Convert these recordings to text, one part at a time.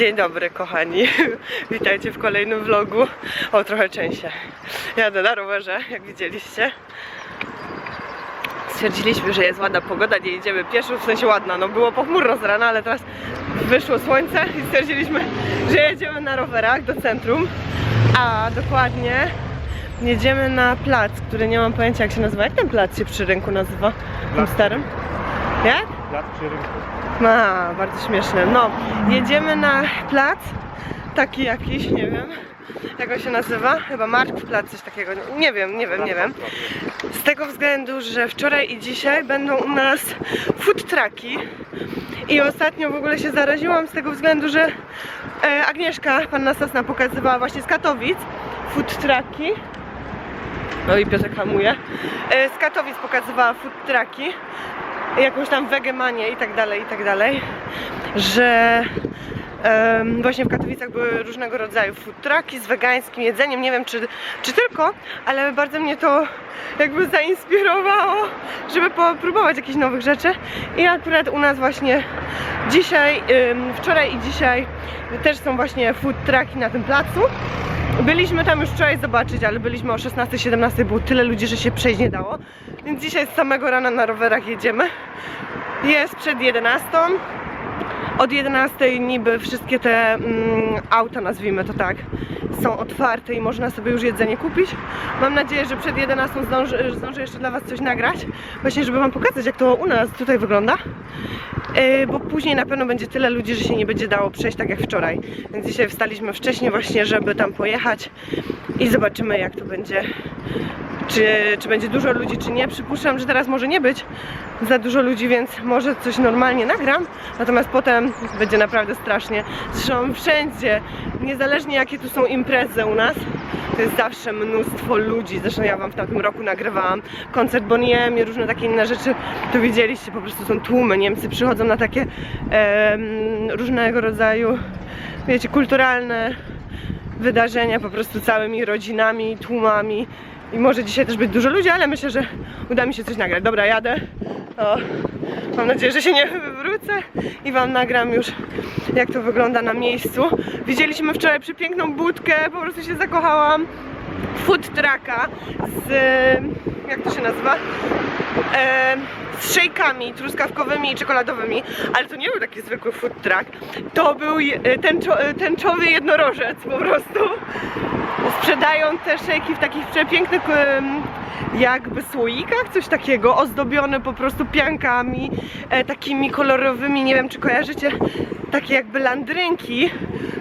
Dzień dobry kochani, witajcie w kolejnym vlogu o trochę częściej. Jadę na rowerze, jak widzieliście. Stwierdziliśmy, że jest ładna pogoda, nie jedziemy pieszo, w sensie ładna, no było pochmurno z rana, ale teraz wyszło słońce i stwierdziliśmy, że jedziemy na rowerach do centrum, a dokładnie jedziemy na plac, który nie mam pojęcia jak się nazywa. Jak ten plac się przy rynku nazywa? Tym Plac. starym? Jak? Lat przy rynku. A, bardzo śmieszne. No, jedziemy na plac, taki jakiś, nie wiem, jak on się nazywa? Chyba Marktplatz, coś takiego. Nie wiem, nie wiem, nie wiem. Z tego względu, że wczoraj i dzisiaj będą u nas food trucki. I ostatnio w ogóle się zaraziłam z tego względu, że e, Agnieszka, panna Sosna, pokazywała właśnie z Katowic food trucki. No i Piotrek hamuje. E, z Katowic pokazywała food trucki jakąś tam wegemanię i tak dalej, i tak dalej, że właśnie w Katowicach były różnego rodzaju food trucki z wegańskim jedzeniem, nie wiem czy, czy tylko, ale bardzo mnie to jakby zainspirowało, żeby popróbować jakichś nowych rzeczy i akurat u nas właśnie dzisiaj, wczoraj i dzisiaj też są właśnie food trucki na tym placu. Byliśmy tam już wczoraj zobaczyć, ale byliśmy o 16-17, było tyle ludzi, że się przejść nie dało. Więc dzisiaj z samego rana na rowerach jedziemy. Jest przed 11. Od 11 niby wszystkie te mm, auta, nazwijmy to tak, są otwarte i można sobie już jedzenie kupić. Mam nadzieję, że przed 11 zdążę, zdążę jeszcze dla Was coś nagrać, właśnie żeby Wam pokazać, jak to u nas tutaj wygląda. Yy, bo później na pewno będzie tyle ludzi, że się nie będzie dało przejść tak jak wczoraj. Więc dzisiaj wstaliśmy wcześniej właśnie, żeby tam pojechać i zobaczymy jak to będzie. Czy, czy będzie dużo ludzi, czy nie. Przypuszczam, że teraz może nie być za dużo ludzi, więc może coś normalnie nagram. Natomiast potem będzie naprawdę strasznie. Zresztą wszędzie, niezależnie jakie tu są imprezy u nas, to jest zawsze mnóstwo ludzi. Zresztą ja wam w tamtym roku nagrywałam koncert Boniem i różne takie inne rzeczy. To widzieliście, po prostu są tłumy. Niemcy przychodzą na takie różnego rodzaju, wiecie, kulturalne wydarzenia po prostu całymi rodzinami, tłumami. I może dzisiaj też być dużo ludzi, ale myślę, że uda mi się coś nagrać. Dobra, jadę. O, mam nadzieję, że się nie wywrócę i Wam nagram już jak to wygląda na miejscu. Widzieliśmy wczoraj przepiękną budkę, po prostu się zakochałam. Food trucka z, jak to się nazywa? E, z szejkami truskawkowymi i czekoladowymi, ale to nie był taki zwykły food truck. To był tęczo, tęczowy jednorożec po prostu. Sprzedają te szejki w takich przepięknych jakby słoikach, coś takiego, ozdobione po prostu piankami, e, takimi kolorowymi, nie wiem czy kojarzycie, takie jakby landrynki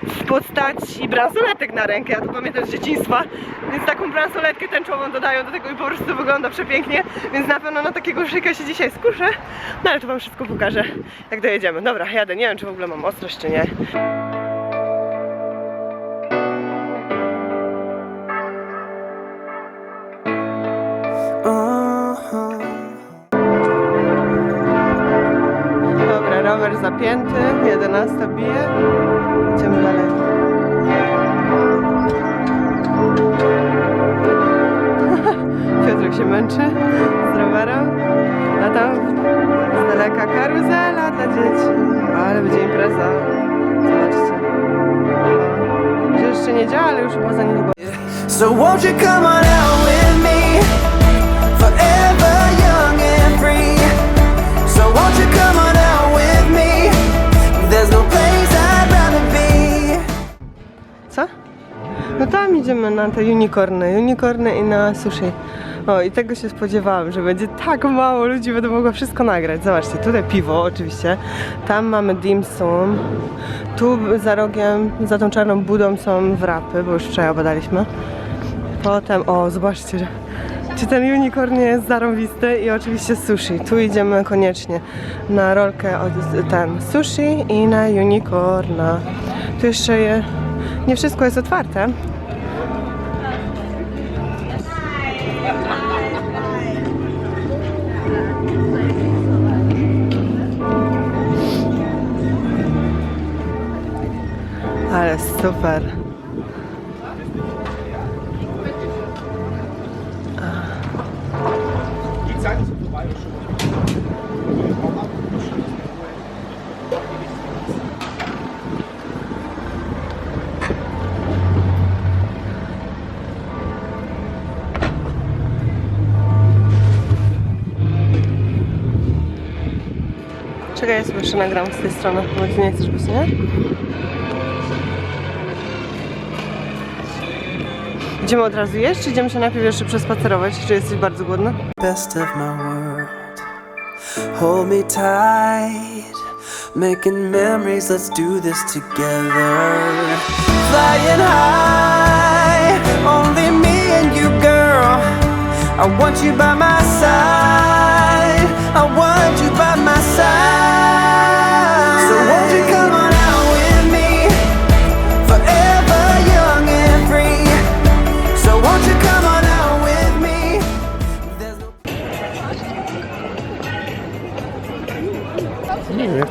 w postaci bransoletek na rękę, ja to pamiętam z dzieciństwa, więc taką bransoletkę tęczową dodają do tego i po prostu wygląda przepięknie, więc na pewno na takiego szyka się dzisiaj skuszę, no ale to wam wszystko pokażę, jak dojedziemy. Dobra, jadę, nie wiem czy w ogóle mam ostrość czy nie. Zapięty, 11 bije. Idziemy dalej. Piotrek się męczy z rowerem, a tam z daleka karuzela dla dzieci. Ale będzie impreza. Zobaczcie. Że jeszcze nie działa, ale już chyba za niedługo. So won't you come on out with me Forever tam idziemy na te unicorny, unicorny i na sushi. O i tego się spodziewałam, że będzie tak mało ludzi, będę mogła wszystko nagrać. Zobaczcie, tutaj piwo oczywiście, tam mamy dim sum, tu za rogiem, za tą czarną budą są wrapy, bo już wczoraj obadaliśmy. Potem, o zobaczcie, czy ten unicorn jest zarąbisty i oczywiście sushi. Tu idziemy koniecznie na rolkę od ten sushi i na unicorna. Tu jeszcze je, nie wszystko jest otwarte. Jest super. Czekaj, ja sobie jeszcze nagram z tej strony, bo nie chcesz być, nie? Idziemy od razu jeść, czy idziemy się najpierw jeszcze przespacerować? Czy jesteś bardzo głodna? best of my world. Hold me tight, making memories. Let's do this together. Flying high, only me and you, girl. I want you by my side. I want you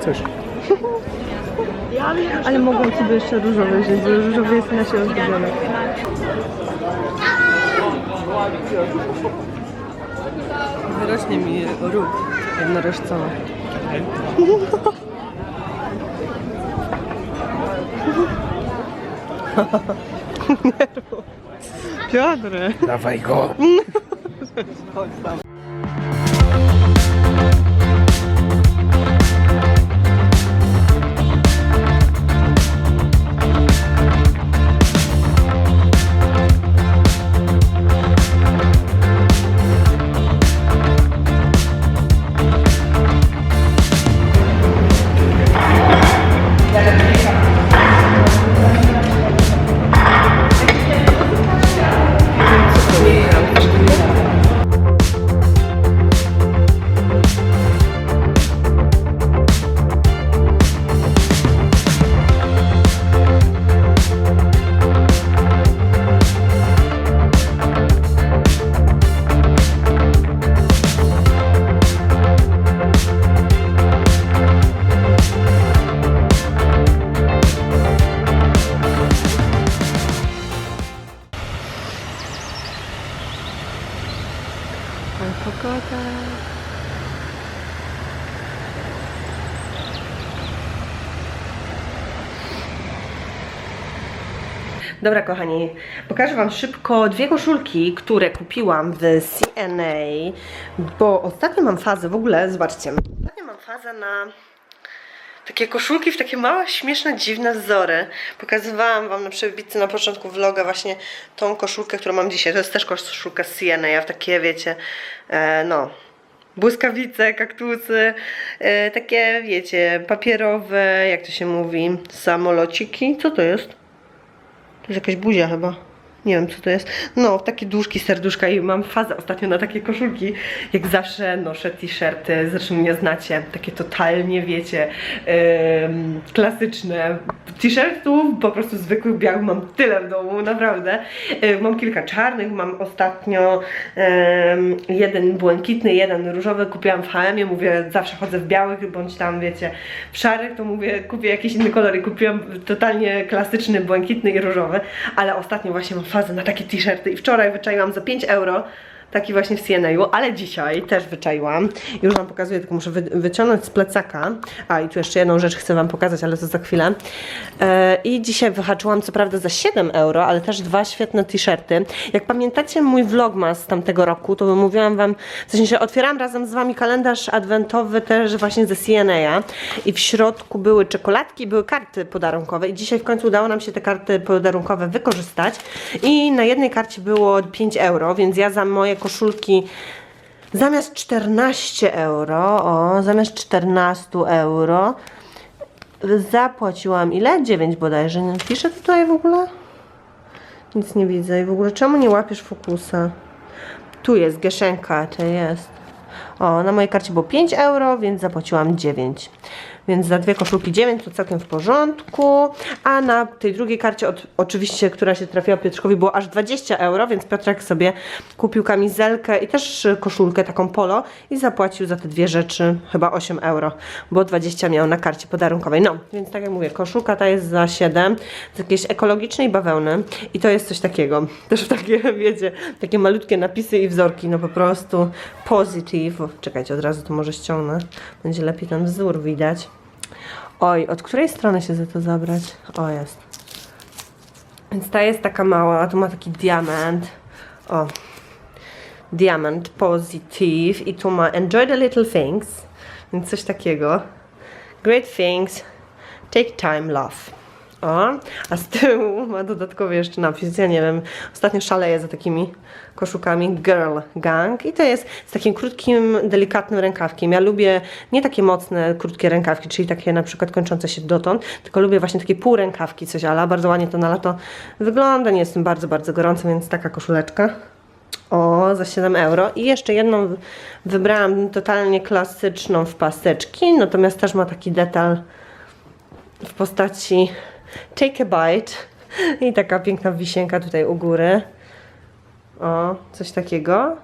chcesz. Ale mogłam sobie jeszcze różowy wziąć, bo różowy jest na siebie zgubiony. Wyrośnie mi róg jednorożcowy. Piotr! Dawaj go. Pogoda. Dobra, kochani, pokażę Wam szybko dwie koszulki, które kupiłam w CNA, bo ostatnio mam fazę, w ogóle, zobaczcie, ostatnio mam fazę na takie koszulki w takie małe, śmieszne, dziwne wzory. Pokazywałam Wam na przebitce na początku vloga właśnie tą koszulkę, którą mam dzisiaj. To jest też koszulka z CNA, w takie, wiecie, e, no, błyskawice, kaktusy, e, takie, wiecie, papierowe, jak to się mówi, samolociki. Co to jest? To jest jakaś buzia chyba. Nie wiem co to jest. No, takie duszki, serduszka i mam fazę ostatnio na takie koszulki. Jak zawsze noszę t-shirty, zresztą mnie znacie, takie totalnie, wiecie, em, klasyczne. T-shirtów po prostu zwykłych, białych mam tyle w domu, naprawdę. E, mam kilka czarnych, mam ostatnio em, jeden błękitny, jeden różowy. Kupiłam w H&M, mówię, zawsze chodzę w białych, bądź tam, wiecie, w szarych, to mówię, kupię jakiś inny kolor i kupiłam totalnie klasyczny, błękitny i różowy, ale ostatnio właśnie mam fazę na takie t-shirty. I wczoraj wyczaiłam za 5 euro taki właśnie w CNA, ale dzisiaj też wyczaiłam. Już Wam pokazuję, tylko muszę wy wyciągnąć z plecaka. A i tu jeszcze jedną rzecz chcę Wam pokazać, ale to za chwilę. E, I dzisiaj wyhaczyłam co prawda za 7 euro, ale też dwa świetne t-shirty. Jak pamiętacie mój vlogmas z tamtego roku, to mówiłam Wam, w sensie otwierałam razem z Wami kalendarz adwentowy też właśnie ze CNA i w środku były czekoladki, były karty podarunkowe i dzisiaj w końcu udało nam się te karty podarunkowe wykorzystać i na jednej karcie było 5 euro, więc ja za moje koszulki zamiast 14 euro, o, zamiast 14 euro zapłaciłam ile? 9 bodajże. Nie piszę tutaj w ogóle? Nic nie widzę. I w ogóle czemu nie łapiesz fokusa? Tu jest Geszenka, to jest. O, na mojej karcie było 5 euro, więc zapłaciłam 9. Więc za dwie koszulki 9 to całkiem w porządku. A na tej drugiej karcie, od, oczywiście, która się trafiła Piotrkowi, było aż 20 euro, więc Piotrek sobie kupił kamizelkę i też koszulkę taką polo i zapłacił za te dwie rzeczy chyba 8 euro, bo 20 miał na karcie podarunkowej. No, więc tak jak mówię, koszulka ta jest za 7 z jakiejś ekologicznej bawełny i to jest coś takiego. Też takie, wiecie, takie malutkie napisy i wzorki, no po prostu positive. Czekajcie, od razu to może ściągnę. Będzie lepiej ten wzór widać. Oj, od której strony się za to zabrać? O, jest. Więc ta jest taka mała, a tu ma taki diament. O. Diamond Positive i tu ma Enjoy the little things. Więc coś takiego. Great things. Take time, love. O, a z tyłu ma dodatkowy jeszcze napis, ja nie wiem, ostatnio szaleję za takimi koszukami Girl Gang i to jest z takim krótkim, delikatnym rękawkiem. Ja lubię nie takie mocne, krótkie rękawki, czyli takie na przykład kończące się dotąd, tylko lubię właśnie takie półrękawki, coś ala, bardzo ładnie to na lato wygląda, nie jestem bardzo, bardzo gorąco, więc taka koszuleczka. O, za 7 euro. I jeszcze jedną wy- wybrałam totalnie klasyczną w paseczki, natomiast też ma taki detal w postaci Take a Bite i taka piękna wisienka tutaj u góry. O, coś takiego.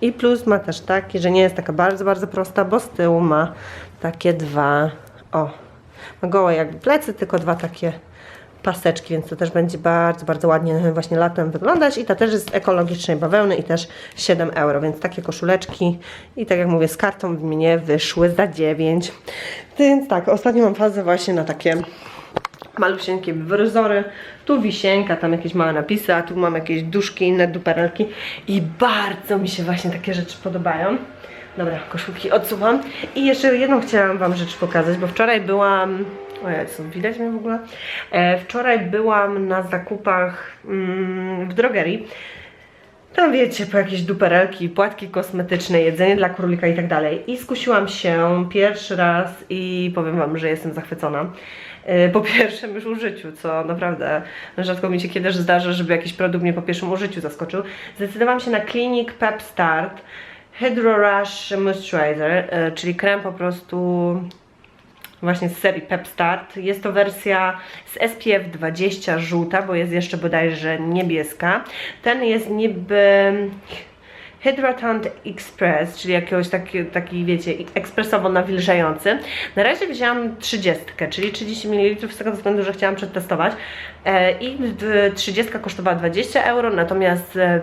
I plus ma też taki, że nie jest taka bardzo, bardzo prosta, bo z tyłu ma takie dwa, o, ma gołe jakby plecy, tylko dwa takie paseczki, więc to też będzie bardzo, bardzo ładnie właśnie latem wyglądać i ta też jest z ekologicznej bawełny i też 7 euro, więc takie koszuleczki i tak jak mówię, z kartą mnie wyszły za 9. Więc tak, ostatnio mam fazę właśnie na takie malusieńkie wzory, tu wisienka, tam jakieś małe napisy, a tu mam jakieś duszki, inne duperelki i bardzo mi się właśnie takie rzeczy podobają. Dobra, koszulki odsuwam. I jeszcze jedną chciałam Wam rzecz pokazać, bo wczoraj byłam... O Jezu, widać mnie w ogóle? E, wczoraj byłam na zakupach mm, w drogerii. Tam wiecie, po jakieś duperelki, płatki kosmetyczne, jedzenie dla królika i tak dalej. I skusiłam się pierwszy raz i powiem Wam, że jestem zachwycona. E, Po pierwszym już użyciu, co naprawdę rzadko mi się kiedyś zdarza, żeby jakiś produkt mnie po pierwszym użyciu zaskoczył. Zdecydowałam się na Clinic Pep Start Hydro Rush Moisturizer, e, czyli krem po prostu właśnie z serii Pep Start. Jest to wersja z SPF 20 żółta, bo jest jeszcze bodajże niebieska. Ten jest niby Hydratant Express, czyli jakiegoś taki, taki wiecie, ekspresowo nawilżający. Na razie wzięłam 30, czyli 30 ml z tego względu, że chciałam przetestować. E, I w- 30 kosztowała 20 euro, natomiast e,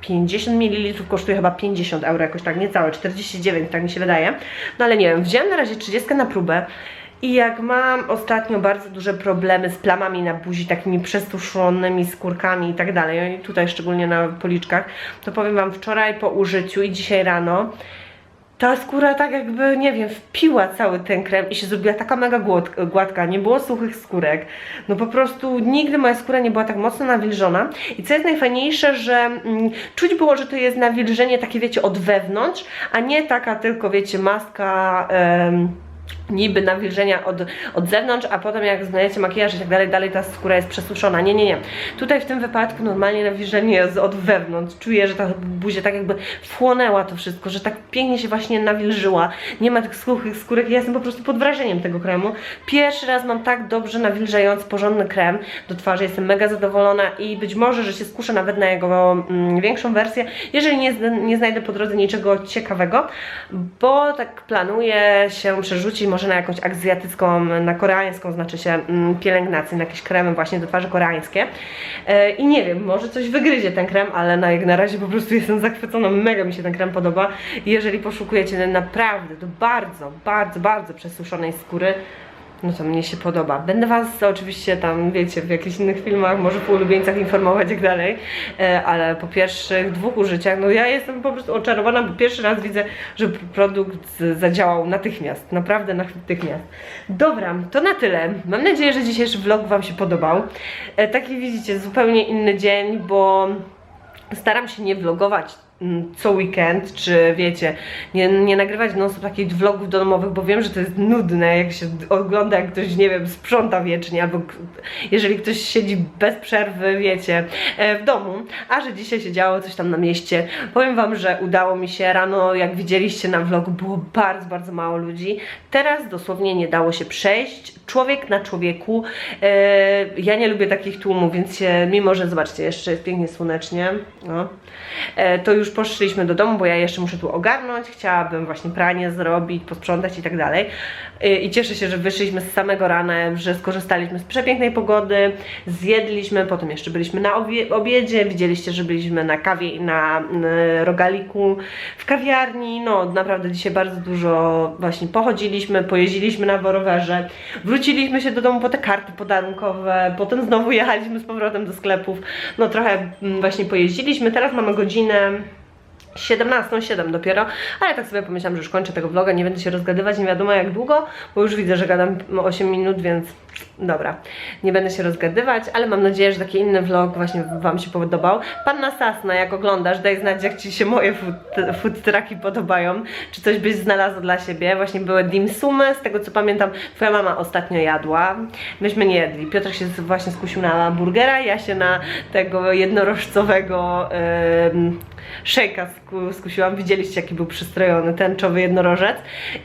50 ml kosztuje chyba 50 euro, jakoś tak niecałe, 49, tak mi się wydaje. No ale nie wiem, wziąłem na razie 30 na próbę i jak mam ostatnio bardzo duże problemy z plamami na buzi, takimi przesuszonymi skórkami i tak dalej, i tutaj szczególnie na policzkach, to powiem Wam, wczoraj po użyciu i dzisiaj rano ta skóra tak jakby, nie wiem, wpiła cały ten krem i się zrobiła taka mega gładka, nie było suchych skórek. No po prostu nigdy moja skóra nie była tak mocno nawilżona. I co jest najfajniejsze, że mm, czuć było, że to jest nawilżenie takie, wiecie, od wewnątrz, a nie taka tylko, wiecie, maska... niby nawilżenia od, od zewnątrz, a potem jak znajdziecie makijaż i tak dalej, dalej ta skóra jest przesuszona. Nie, nie, nie. Tutaj w tym wypadku normalnie nawilżenie jest od wewnątrz. Czuję, że ta buzia tak jakby wchłonęła to wszystko, że tak pięknie się właśnie nawilżyła. Nie ma tych suchych skórek. Ja jestem po prostu pod wrażeniem tego kremu. Pierwszy raz mam tak dobrze nawilżający, porządny krem do twarzy. Jestem mega zadowolona i być może, że się skuszę nawet na jego mm, większą wersję, jeżeli nie, nie znajdę po drodze niczego ciekawego, bo tak planuję się przerzucić może na jakąś azjatycką, na koreańską, znaczy się mm, pielęgnację, na jakieś kremy właśnie do twarzy koreańskie. E, I nie wiem, może coś wygryzie ten krem, ale na, jak na razie po prostu jestem zachwycona, mega mi się ten krem podoba. Jeżeli poszukujecie naprawdę do bardzo, bardzo, bardzo przesuszonej skóry, no to mnie się podoba. Będę Was oczywiście tam, wiecie, w jakichś innych filmach, może po ulubieńcach informować jak dalej, e, ale po pierwszych dwóch użyciach, no ja jestem po prostu oczarowana, bo pierwszy raz widzę, że produkt zadziałał natychmiast, naprawdę natychmiast. Dobra, to na tyle. Mam nadzieję, że dzisiejszy vlog Wam się podobał. E, Taki widzicie, zupełnie inny dzień, bo staram się nie vlogować co weekend, czy wiecie, nie, nie nagrywać non takich vlogów domowych, bo wiem, że to jest nudne, jak się ogląda, jak ktoś, nie wiem, sprząta wiecznie, albo jeżeli ktoś siedzi bez przerwy, wiecie, e, w domu, a że dzisiaj się działo coś tam na mieście. Powiem Wam, że udało mi się rano, jak widzieliście na vlogu, było bardzo, bardzo mało ludzi. Teraz dosłownie nie dało się przejść. Człowiek na człowieku. E, ja nie lubię takich tłumów, więc się, mimo że zobaczcie, jeszcze jest pięknie słonecznie, no, to już poszliśmy do domu, bo ja jeszcze muszę tu ogarnąć. Chciałabym właśnie pranie zrobić, posprzątać i tak dalej. E, I cieszę się, że wyszliśmy z samego rana, że skorzystaliśmy z przepięknej pogody, zjedliśmy, potem jeszcze byliśmy na obie- obiedzie, widzieliście, że byliśmy na kawie na rogaliku w kawiarni, no naprawdę dzisiaj bardzo dużo właśnie pochodziliśmy, pojeździliśmy na rowerze, wróciliśmy się do domu po te karty podarunkowe, potem znowu jechaliśmy z powrotem do sklepów, no trochę mm, właśnie pojeździliśmy, teraz mamy godzinę 17.07 dopiero, ale tak sobie pomyślałam, że już kończę tego vloga, nie będę się rozgadywać nie wiadomo jak długo, bo już widzę, że gadam 8 minut, więc dobra, nie będę się rozgadywać, ale mam nadzieję, że taki inny vlog właśnie Wam się podobał. Panna Sasna, jak oglądasz, daj znać jak Ci się moje food, food trucki podobają, czy coś byś znalazła dla siebie, właśnie były dim sumy, z tego co pamiętam, Twoja mama ostatnio jadła, myśmy nie jedli, Piotr się właśnie skusił na burgera, ja się na tego jednorożcowego em, szejka sku, skusiłam. Widzieliście, jaki był przystrojony tęczowy jednorożec.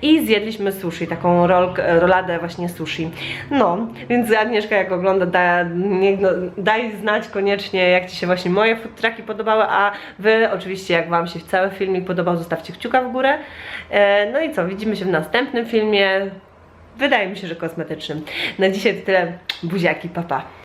I zjedliśmy sushi, taką rolkę, roladę właśnie sushi. No, więc Agnieszka jak ogląda, da, niech, no, daj znać koniecznie, jak Ci się właśnie moje food podobały, a Wy oczywiście, jak Wam się cały filmik podobał, zostawcie kciuka w górę. E, no i co, widzimy się w następnym filmie. Wydaje mi się, że kosmetycznym. Na dzisiaj to tyle. Buziaki, papa. Pa.